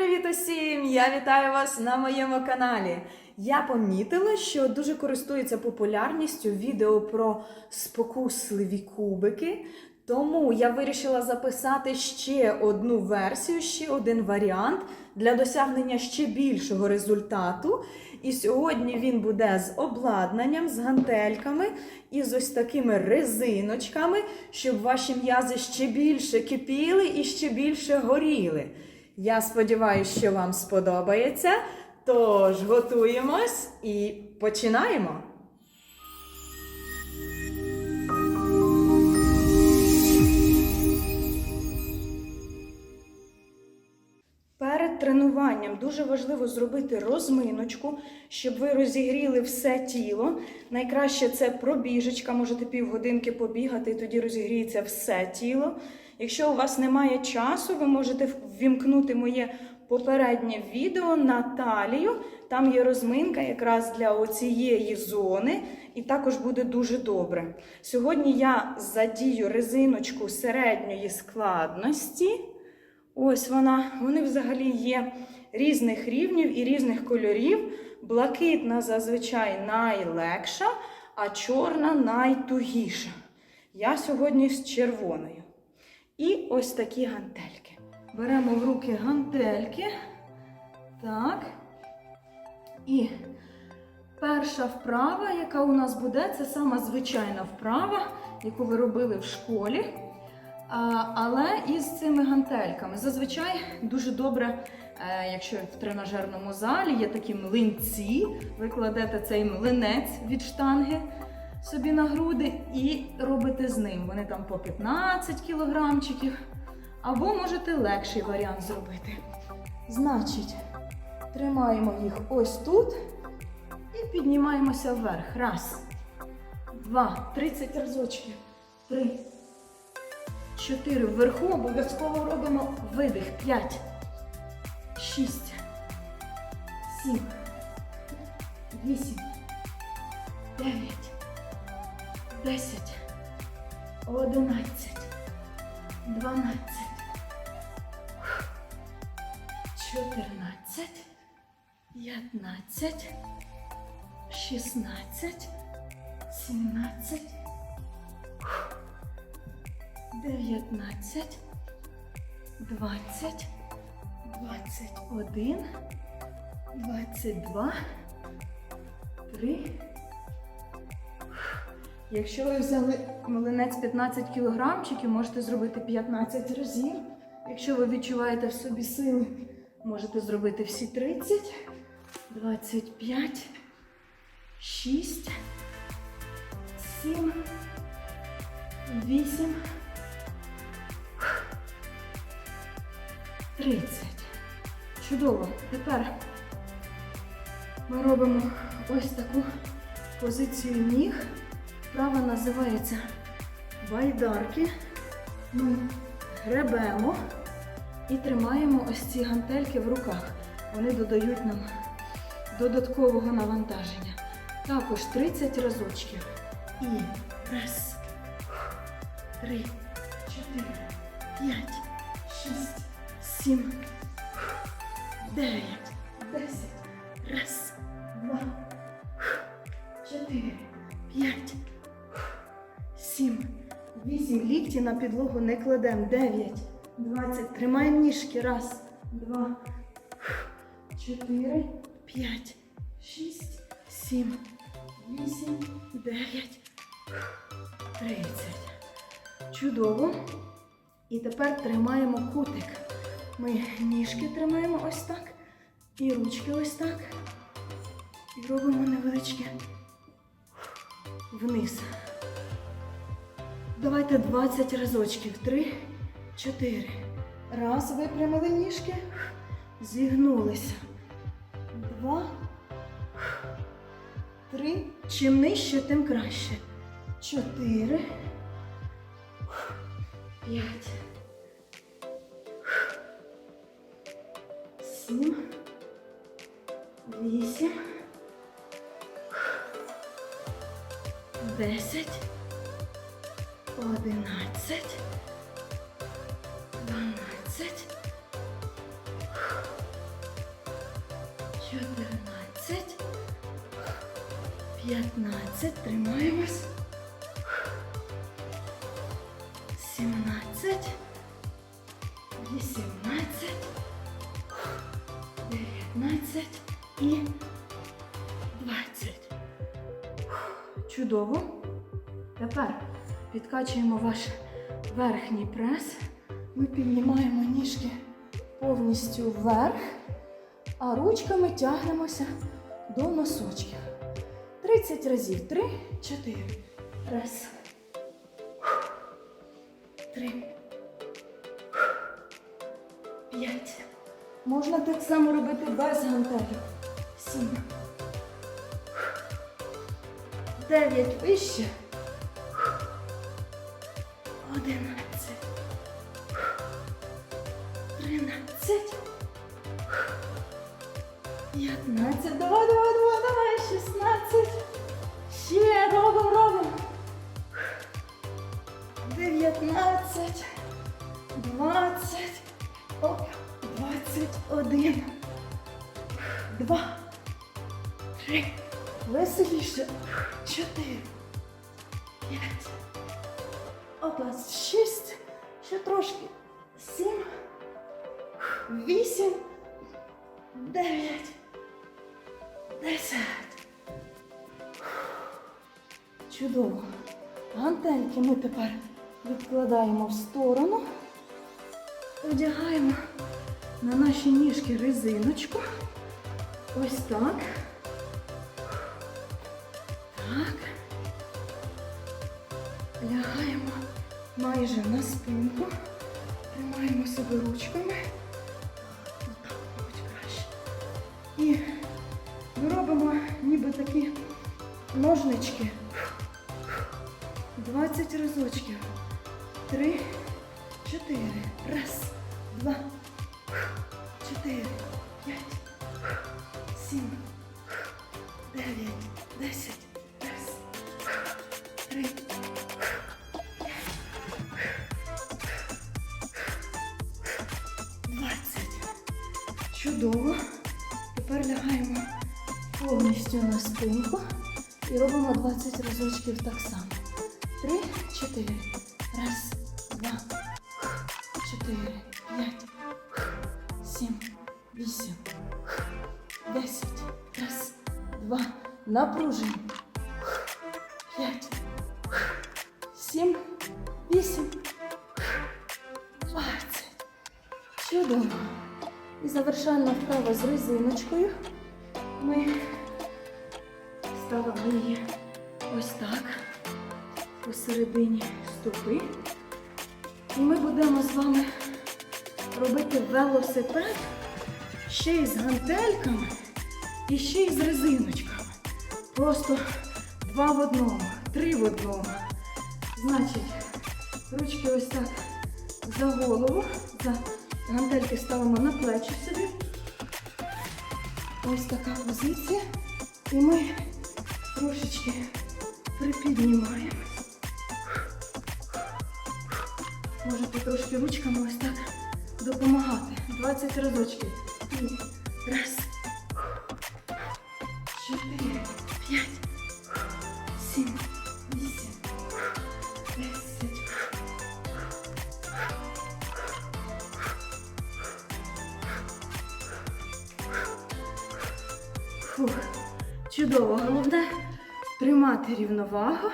Привіт усім! Я вітаю вас на моєму каналі. Я помітила, що дуже користується популярністю відео про спокусливі кубики. Тому я вирішила записати ще одну версію, ще один варіант для досягнення ще більшого результату. І сьогодні він буде з обладнанням, з гантельками і з ось такими резиночками, щоб ваші м'язи ще більше кипіли і ще більше горіли. Я сподіваюся, що вам сподобається. Тож готуємось і починаємо. Тренуванням дуже важливо зробити розминочку, щоб ви розігріли все тіло. Найкраще це пробіжечка, можете півгодинки побігати, і тоді розігріється все тіло. Якщо у вас немає часу, ви можете ввімкнути моє попереднє відео на талію. Там є розминка якраз для оцієї зони, і також буде дуже добре. Сьогодні я задію резиночку середньої складності. Ось вона. Вони взагалі є різних рівнів і різних кольорів. Блакитна зазвичай найлегша, а чорна найтугіша. Я сьогодні з червоною. І ось такі гантельки. Беремо в руки гантельки. Так. І перша вправа, яка у нас буде, це сама звичайна вправа, яку ви робили в школі. Але із цими гантельками. Зазвичай дуже добре, е, якщо в тренажерному залі є такі млинці, ви кладете цей млинець від штанги собі на груди і робите з ним. Вони там по 15 кілограмчиків. Або можете легший варіант зробити. Значить, тримаємо їх ось тут і піднімаємося вверх. Раз, два, 30 разочків. Три. Чотири. Вверху обов'язково робимо видих. П'ять. Шість. Сім. Вісім. Дев'ять. Десять. Одинадцять. Дванадцять. Чотирнадцять. П'ятнадцять. Шістнадцять. Сімнадцять. 19, 20, 21, 22, 3. Якщо ви взяли млинець 15 кілограмчиків, можете зробити 15 разів. Якщо ви відчуваєте в собі сили, можете зробити всі 30, 25, 6, 7, 8, 30. Чудово. Тепер ми робимо ось таку позицію ніг. Права називається байдарки. Ми гребемо і тримаємо ось ці гантельки в руках. Вони додають нам додаткового навантаження. Також 30 разочків. І раз, три, чотири, п'ять, шість. Сім, дев'ять, десять. Раз, два, чотири, п'ять, сім, вісім. Лікті на підлогу не кладемо. Дев'ять, двадцять. Тримаємо ніжки. Раз, два, чотири, п'ять, шість, сім, вісім, дев'ять, тридцять. Чудово. І тепер тримаємо кутик. Ми ніжки тримаємо ось так. І ручки ось так. І робимо невеличке вниз. Давайте 20 разочків. Три, чотири. Раз, випрямили ніжки. Зігнулися. Два. Три. Чим нижче, тим краще. Чотири. П'ять. Сім. Вісім. Десять. Одинадцять. Дванадцять. чотирнадцять, п'ятнадцять. Тримаємось. Сімнадцять, вісімнадцять, дев'ятнадцять і двадцять. Чудово. Тепер підкачуємо ваш верхній прес. Ми піднімаємо ніжки повністю вверх, а ручками тягнемося до носочків. 30 разів. 3, 4. Раз. Три. П'ять. Можна так само робити без гантелів. Сім. Дев'ять вище. Одинадцять. Тринадцять. П'ятнадцять. Давай, давай, давай, давай. Шістнадцять. Ще робимо, робимо. Дев'ятнадцять. Двадцять. Один. Два. Три. Веселіше. Чотири. П'ять. Опа, шість. Ще трошки. Сім. Вісім. Дев'ять. Десять. Чудово. Гантельки ми тепер відкладаємо в сторону. Одягаємо на наші ніжки резиночку. Ось так. Так. Лягаємо майже на спинку. Тримаємо себе ручками. І робимо ніби такі ножнички. 20 разочків. Три, чотири. Раз, два, чотири, п'ять, сім, дев'ять, десять. Раз, три, двадцять. Чудово. Тепер лягаємо повністю на спинку і робимо 20 разочків так само. Три, чотири. Раз, два. Напружень. П'ять, сім, вісім, двадцять. Чудово. І завершальна вправа з резиночкою. Ми ставимо її ось так посередині стопи. І ми будемо з вами робити велосипед ще й з гантельками і ще й з резиночками. Просто два в одному, три в одному. Значить, ручки ось так за голову, за гантельки ставимо на плечі собі. Ось така позиція. І ми трошечки припіднімаємо. Можете трошки ручками ось так допомагати. 20 разочків. І Раз. Сім. Вісім. Десять. Фух. Чудово. Головне тримати рівновагу.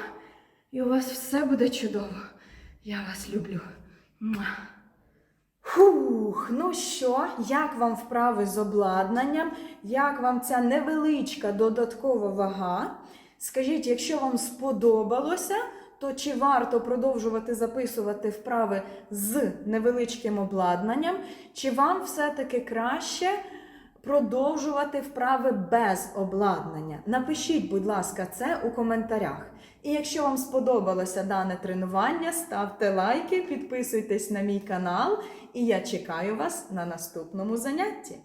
І у вас все буде чудово. Я вас люблю. Фух, ну що, як вам вправи з обладнанням? Як вам ця невеличка додаткова вага? Скажіть, якщо вам сподобалося, то чи варто продовжувати записувати вправи з невеличким обладнанням, чи вам все-таки краще продовжувати вправи без обладнання? Напишіть, будь ласка, це у коментарях. І якщо вам сподобалося дане тренування, ставте лайки, підписуйтесь на мій канал, і я чекаю вас на наступному занятті.